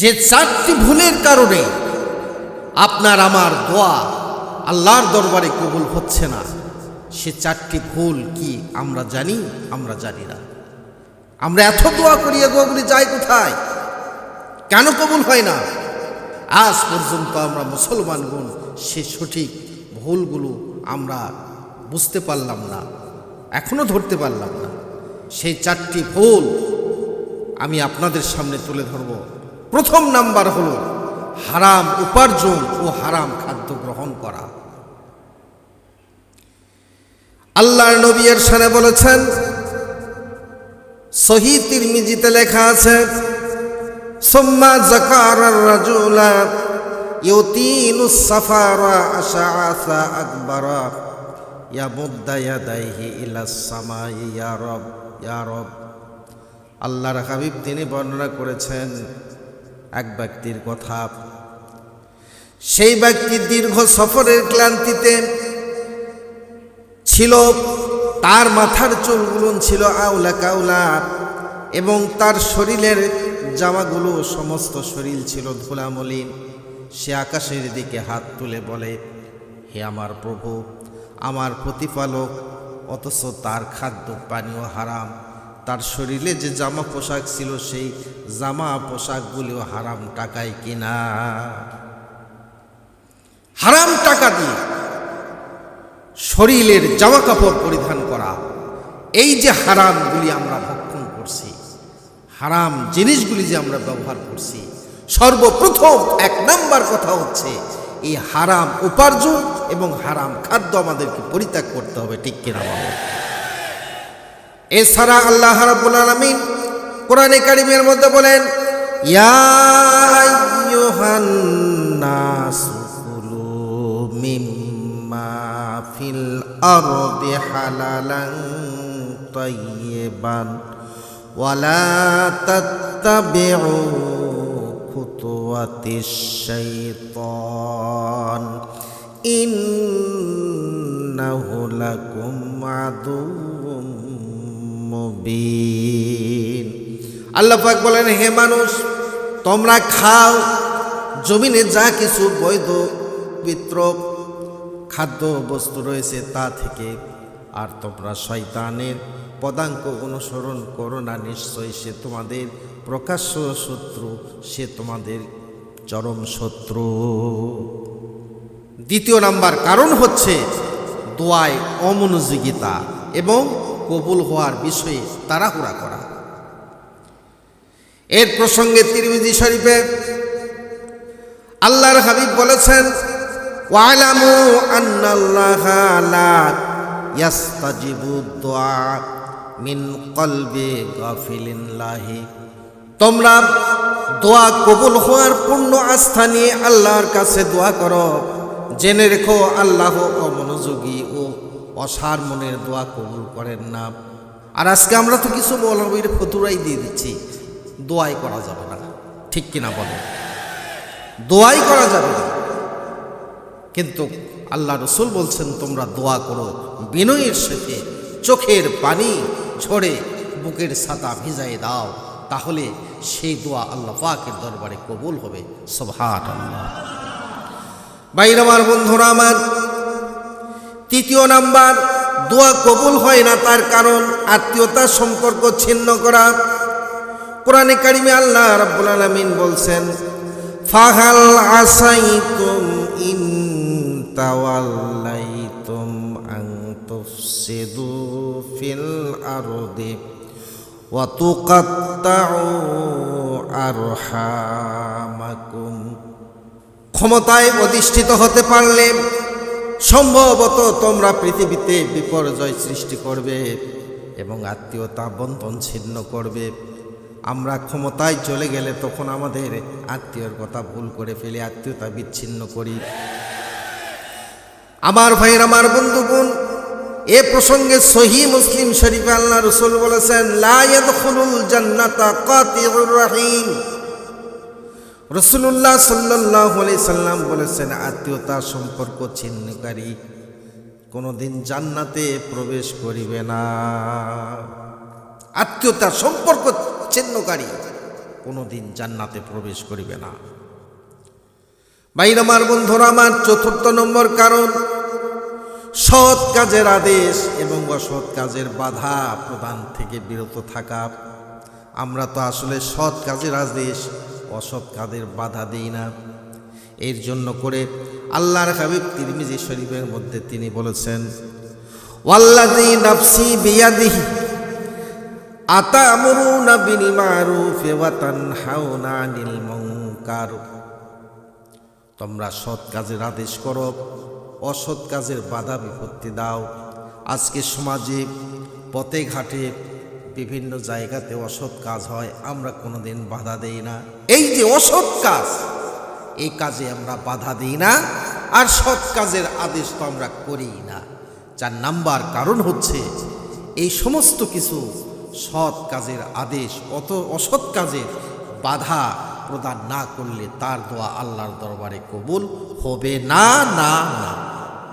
যে চারটি ভুলের কারণে আপনার আমার দোয়া আল্লাহর দরবারে কবুল হচ্ছে না, সে চারটি ভুল কি আমরা জানি আমরা জানি না। আমরা এত দোয়া করি এ দোয়াগুলি যায় কোথায়? কেন কবুল হয় না? আজ পর্যন্ত আমরা মুসলমানগণ সে সঠিক ভুলগুলো আমরা বুঝতে পারলাম না, এখনও ধরতে পারলাম না। সেই চারটি ভুল আমি আপনাদের সামনে তুলে ধরব। প্রথম নাম্বার হলো হারাম উপার্জন ও হারাম খাদ্য গ্রহণ করা। আল্লাহর নবী এর সানে বলেছেন, সহি তিরমিজিতে লেখা আছে, সুম্মা জাকার রাজুলা ইয়াদাইহি ইলা আল্লাহর হাবিব তিনি বর্ণনা করেছেন এক ব্যক্তির কথা। সেই ব্যক্তি দীর্ঘ সফরের ক্লান্তিতে ছিল, তার মাথার চুলগুলো ছিল আউলা কাউলা এবং তার শরীরের জামাগুলো সমস্ত শরীর ছিল ধুলামলিন। সে আকাশের দিকে হাত তুলে বলে, হে আমার প্রভু, আমার প্রতিপালক, অথচ তার খাদ্য পানীয় হারাম। তার শরীরে যে জামা পোশাক ছিল সেই জামা পোশাকগুলিও হারাম টাকায় কিনা। হারাম টাকা দিয়ে শরীরের জামা কাপড় পরিধান করা, এই যে হারামগুলি আমরা ভক্ষণ করছি, হারাম জিনিসগুলি যে আমরা ব্যবহার করছি, সর্বপ্রথম এক নাম্বার কথা হচ্ছে, এই হারাম উপার্জন এবং হারাম খাদ্য আমাদেরকে পরিত্যাগ করতে হবে, ঠিক কিনা বলো? এছাড়া আল্লাহ রাব্বুল আলামিন কোরআনে কারিমের মধ্যে বলেন ইয়া আইয়ুহান নাসু ইন্নাহু লাকুম আদুউম মুবিন। আল্লাহ পাক বলেন, হে মানুষ, তোমরা খাও, জমিনে যা কিছু বৈধ পিত্র খাদ্য বস্তু রয়েছে তা থেকে। আর তোমরা শয়তানের পদাঙ্ক অনুসরণ করো না, নিশ্চয়ই সে তোমাদের প্রকাশ্য শত্রু, সে তোমাদের চরম শত্রু। দ্বিতীয় নাম্বার কারণ হচ্ছে দোয়ায় অমনোযোগিতা এবং কবুল হওয়ার বিষয়ে তাড়াহুড়া করা। এর প্রসঙ্গে তিরমিজি শরীফে আল্লাহর হাবিব বলেছেন, ওয়ালামু আন্নাল্লাহ লা ইয়াস্তাজিবু দুআ লাহি তোমরা দোয়া কবুল হওয়ার পূর্ণ আস্থা নিয়ে আল্লাহর কাছে দোয়া করো। জেনে রেখো, আল্লাহ অমনোযোগী ও অসার মনের দোয়া কবুল করেন না। আর আজকে আমরা তো কিছু মৌলবীর ফতুরাই দিয়ে দিচ্ছি। দোয়াই করা যাবে না। ঠিক কিনা বলো? দোয়াই করা যাবে না। কিন্তু আল্লাহ রসুল বলছেন, তোমরা দোয়া করো বিনয়ের সাথে, চোখের পানি ঝরে বুকের ছাতা ভিজাই দাও। তাহলে সেই দোয়া আল্লাহ পাকের দরবারে কবুল হবে। সবহাট আল্লাহ বাইর আমার বন্ধুরা আমার তৃতীয় নাম্বার, দোয়া কবুল হয় না তার কারণ আত্মীয়তার সম্পর্ক ছিন্ন করা। কোরআনে কারিমে আল্লাহ রাব্বুল আলামিন বলছেন, ফাহাল আসাইতুম ইন তাওয়াল্লাইতুম আন তুফসিদু ফিল আরদি ওয়া তুকাত্তাউ আরহামাকুম। ক্ষমতায় অধিষ্ঠিত হতে পারলে সম্ভবত তোমরা পৃথিবীতে বিপর্যয় সৃষ্টি করবে এবং আত্মীয়তা বন্ধন ছিন্ন করবে। আমরা ক্ষমতায় চলে গেলে তখন আমাদের আত্মীয়র কথা ভুল করে ফেলে, আত্মীয়তা বিচ্ছিন্ন করি। আমার ভাইয়ের, আমার বন্ধুগুণ, এ প্রসঙ্গে সহি মুসলিম শরীফ আল্লাহ রসুল বলেছেন লায়দ খুলুল জান্নাতা কাতিউর রাহিম। রসুল্লাহ সাল্লাহ সাল্লাম বলেছেন, আত্মীয়তা সম্পর্ক ছিন্নকারী কোনোদিন জান্নাতে প্রবেশ করিবে না। আত্মীয়তা সম্পর্ক ছিন্নকারী কোনোদিন জান্নাতে প্রবেশ করিবে না। বাইর আমার বন্ধুরা, আমার চতুর্থ নম্বর কারণ, সৎ কাজের আদেশ এবং অসৎ কাজের বাধা প্রদান থেকে বিরত থাকা। আমরা তো আসলে সৎ কাজের আদেশ অসৎ কাজের বাধা দিই না। এর জন্য করে আল্লাহর হাবিব তিরমিজি শরীফের মধ্যে তিনি বলেছেন, ওয়াল্লাযী নাফসি বিয়াদিহি আতামুরুনা বিল মারুফি ওয়া তানহাউনা আনিল মুনকার। তোমরা সৎ কাজের আদেশ করো, অসৎ কাজের বাধা বিপত্তি দাও। আজকে সমাজে, পথে ঘাটে বিভিন্ন জায়গাতে অসৎ কাজ হয়, আমরা কোনোদিন বাধা দেই না। এই যে অসৎ কাজ, এই কাজে আমরা বাধা দিই না, আর সৎ কাজের আদেশ তো আমরা করি না। যার নাম্বার কারণ হচ্ছে, এই সমস্ত কিছু সৎ কাজের আদেশ, অত অসৎ কাজের বাধা প্রদান না করলে তার দোয়া আল্লাহর দরবারে কবুল হবে না না না।